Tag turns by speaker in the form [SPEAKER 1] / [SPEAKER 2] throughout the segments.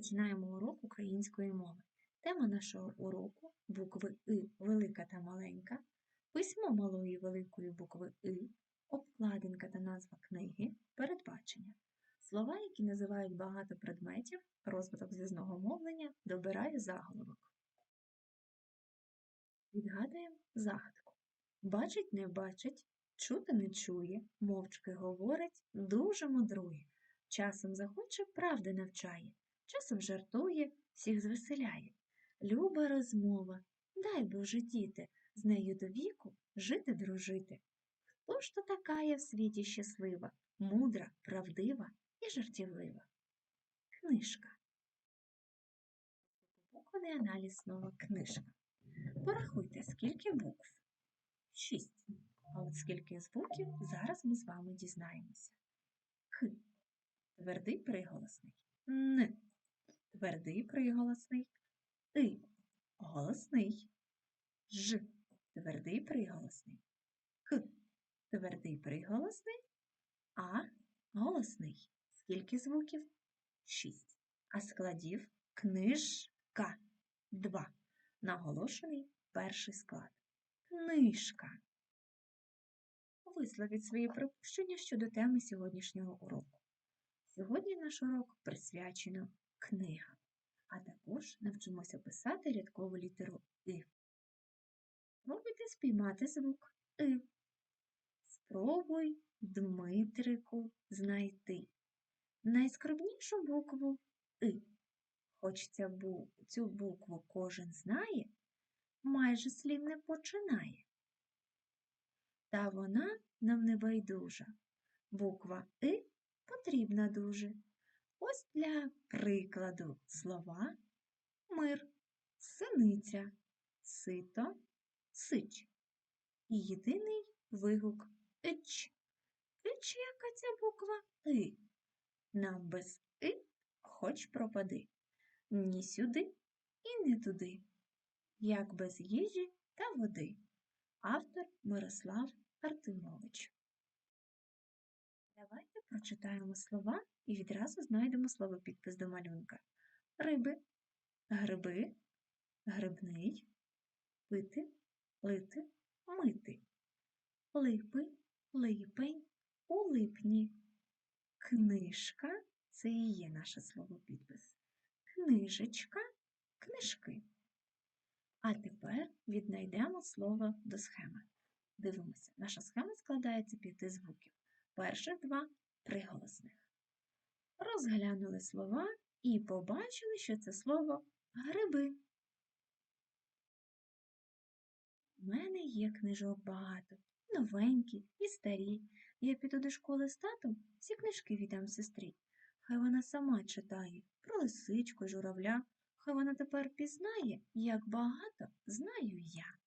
[SPEAKER 1] Починаємо урок української мови. Тема нашого уроку букви И велика та маленька, письмо малої великої букви И, обкладинка та назва книги, передбачення. Слова, які називають багато предметів, розвиток зв'язного мовлення, добирає заголовок. Відгадуємо загадку. Бачить не бачить, чути не чує, мовчки говорить, дуже мудрує. Часом захоче, правди навчає, часом жартує, всіх звеселяє. Люба розмова, дай Боже діти, з нею до віку жити дружити. Хто ж то така є в світі щаслива, мудра, правдива і жартівлива? Книжка. Буквений аналіз слова книжка. Порахуйте, скільки букв? Шість. А от скільки звуків зараз ми з вами дізнаємося. К. Твердий приголосний. Н. Твердий приголосний. И. Голосний. Ж. Твердий приголосний. К. Твердий приголосний. А. Голосний. Скільки звуків? Шість. А складів книжка. Два. Наголошений перший склад. Книжка. Висловіть свої припущення щодо теми сьогоднішнього уроку. Сьогодні наш урок присвячено книга, а також навчимося писати рядкову літеру И. Спробуйте спіймати звук И. Спробуй, Дмитрику, знайти найскромнішу букву И. Хоч ця цю букву кожен знає, майже слів не починає. Та вона нам не байдужа. Буква И потрібна дуже. Ось для прикладу слова мир, синиця, сито, сич. І єдиний вигук ич. Ич, яка ця буква И. Нам без И хоч пропади. Ні сюди і не туди. Як без їжі та води. Автор Мирослав Артемович. Давайте прочитаємо слова і відразу знайдемо словопідпис до малюнка. Риби, гриби, грибний, пити, лити, мити. Липи, липень, у липні. Книжка це і є наше словопідпис. Книжечка, книжки. А тепер віднайдемо слово до схеми. Дивимося, наша схема складається п'яти звуків. Перших два приголосних. Розглянули слова і побачили, що це слово гриби. У мене є книжок багато, новенькі і старі. Я піду до школи з татом, всі книжки віддам сестрі. Хай вона сама читає про лисичку, журавля. Хай вона тепер пізнає, як багато знаю я.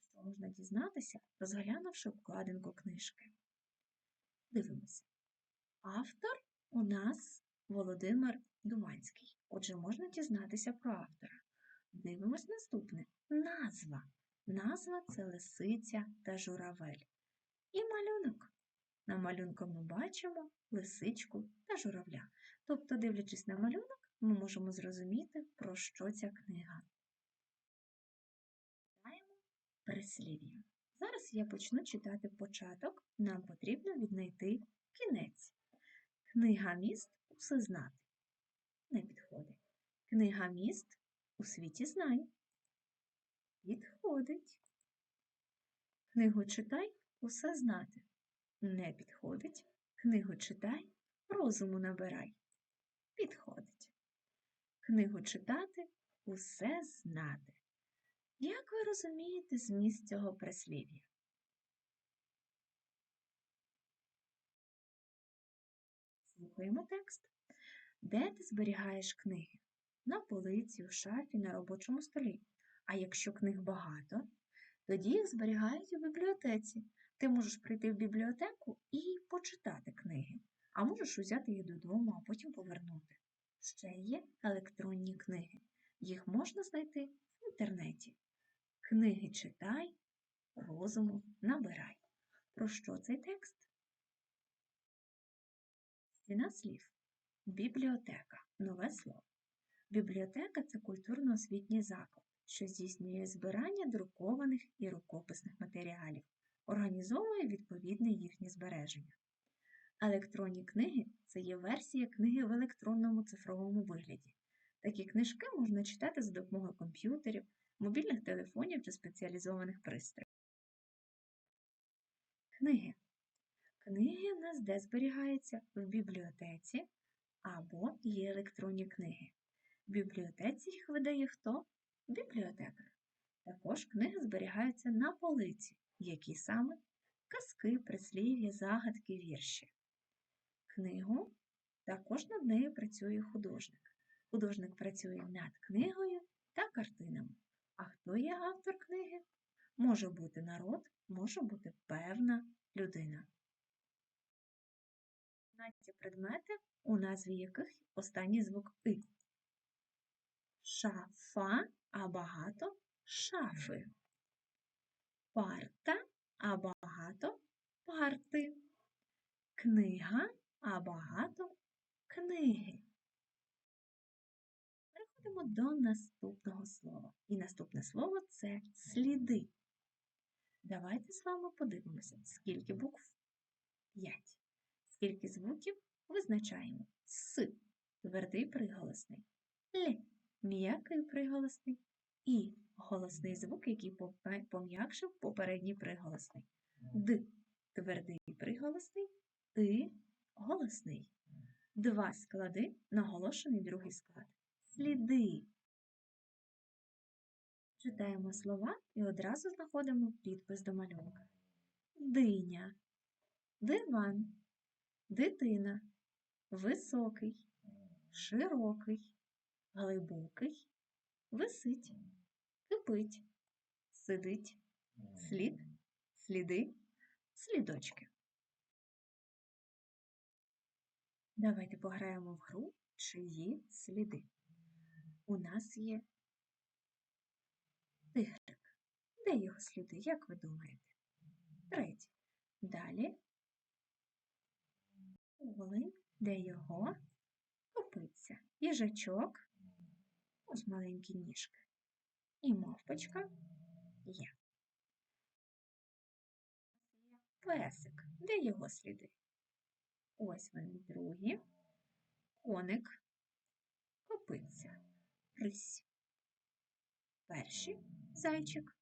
[SPEAKER 1] Що можна дізнатися, розглянувши обкладинку книжки. Дивимося. Автор у нас Володимир Думанський. Отже, можна дізнатися про автора. Дивимось наступне. Назва. Назва це лисиця та журавель. І малюнок. На малюнку ми бачимо лисичку та журавля. Тобто, дивлячись на малюнок, ми можемо зрозуміти, про що ця книга. Прислів'я. Зараз я почну читати початок, нам потрібно віднайти кінець. Книга міст усе знати. Не підходить. Книга міст у світі знай. Підходить. Книгу читай усе знати. Не підходить. Книгу читай, розуму набирай. Підходить. Книгу читати усе знати. Як ви розумієте зміст цього прислів'я? Слухаємо текст. Де ти зберігаєш книги? На полиці, у шафі, на робочому столі. А якщо книг багато, тоді їх зберігають у бібліотеці. Ти можеш прийти в бібліотеку і почитати книги, а можеш взяти їх додому, а потім повернути. Ще є електронні книги. Їх можна знайти в інтернеті. Книги читай, розуму набирай. Про що цей текст? Стіна слів. Бібліотека нове слово. Бібліотека це культурно-освітній заклад, що здійснює збирання друкованих і рукописних матеріалів, організовує відповідне їхнє збереження. Електронні книги це є версія книги в електронному цифровому вигляді. Такі книжки можна читати за допомогою комп'ютерів, мобільних телефонів чи спеціалізованих пристроїв. Книги. Книги в нас де зберігаються в бібліотеці або є електронні книги. В бібліотеці їх видає хто? Бібліотекар. Також книги зберігаються на полиці, які саме казки, прислів'я, загадки, вірші. Книгу також над нею працює художник. Художник працює над книгою та картинами. А хто є автор книги? Може бути народ, може бути певна людина. Знаті предмети, у назві яких останній звук И. Шафа, а багато шафи. Парта, а багато парти. Книга, а багато книги. Переходимо до наступного слова. І наступне слово це сліди. Давайте з вами подивимося, скільки букв? П'ять. Скільки звуків визначаємо С твердий приголосний, Л м'який приголосний і голосний звук, який пом'якшив попередній приголосний. Д твердий приголосний, И голосний. Два склади наголошений другий склад. Сліди. Читаємо слова і одразу знаходимо підпис до малюнка. Диня, диван, дитина, високий, широкий, глибокий, висить, кипить, сидить, слід, сліди, слідочки. Давайте пограємо в гру чиї сліди. У нас є тигрик. Де його сліди, як ви думаєте? Третій. Далі олень, де його копиться. Їжачок, ось маленькі ніжки. І мавпочка є. Песик, де його сліди? Ось вони другі. Коник копиться. Рись. Перший зайчик.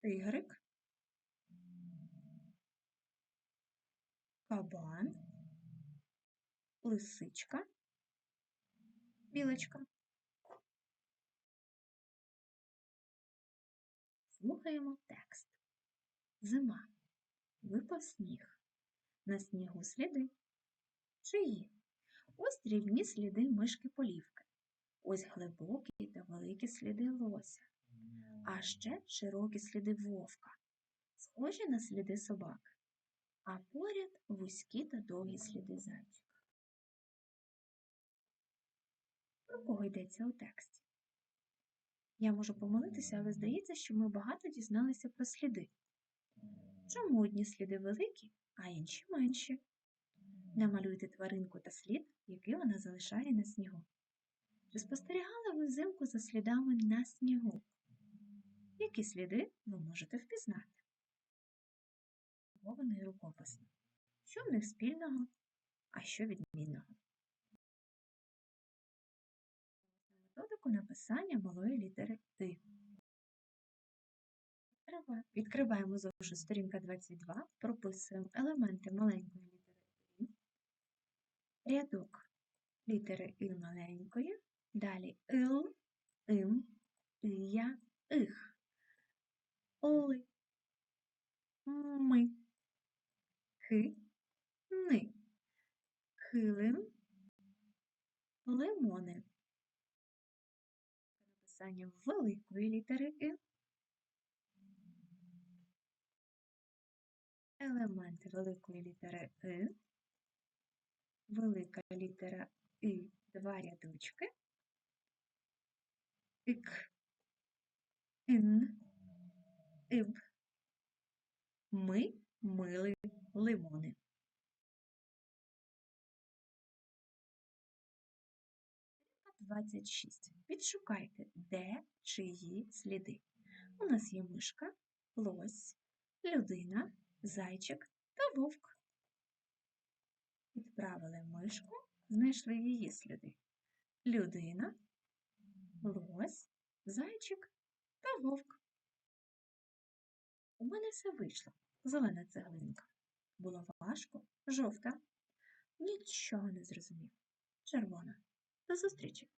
[SPEAKER 1] Тигрик. Кабан. Лисичка. Білочка. Слухаємо текст. Зима. Випав сніг. На снігу сліди. Чиї? Ось дрібні сліди мишки полівки. Ось глибокі та великі сліди лося. А ще широкі сліди вовка, схожі на сліди собаки, а поряд вузькі та довгі сліди зайчика. Про кого йдеться у тексті? Я можу помилитися, але здається, що ми багато дізналися про сліди. Чому одні сліди великі, а інші менші? Намалюйте тваринку та слід, який вона залишає на снігу. Чи спостерігали ви взимку за слідами на снігу? Які сліди ви можете впізнати? Мований рукописний. Що в них спільного, а що відмінного? Методику написання малої літери «и». Відкриваємо зошит сторінка 22, прописуємо елементи маленької рядок літери «и» маленької, далі «ил», «им», «ия», «их», «ли», «ми», «ки», «ни», «килим», «лимони». Написання великої літери «и», елементи великої літери «и», велика літера І два рядочки, ік, ін, іб. Ми мили лимони. Двадцять шість. Підшукайте, де чиї сліди. У нас є мишка, лось, людина, зайчик та вовк. Відправили мишку, знайшли її сліди. Людина, лось, зайчик та вовк. У мене все вийшло. Зелена цеглинка. Було важко, жовта. Нічого не зрозумів. Червона. До зустрічі!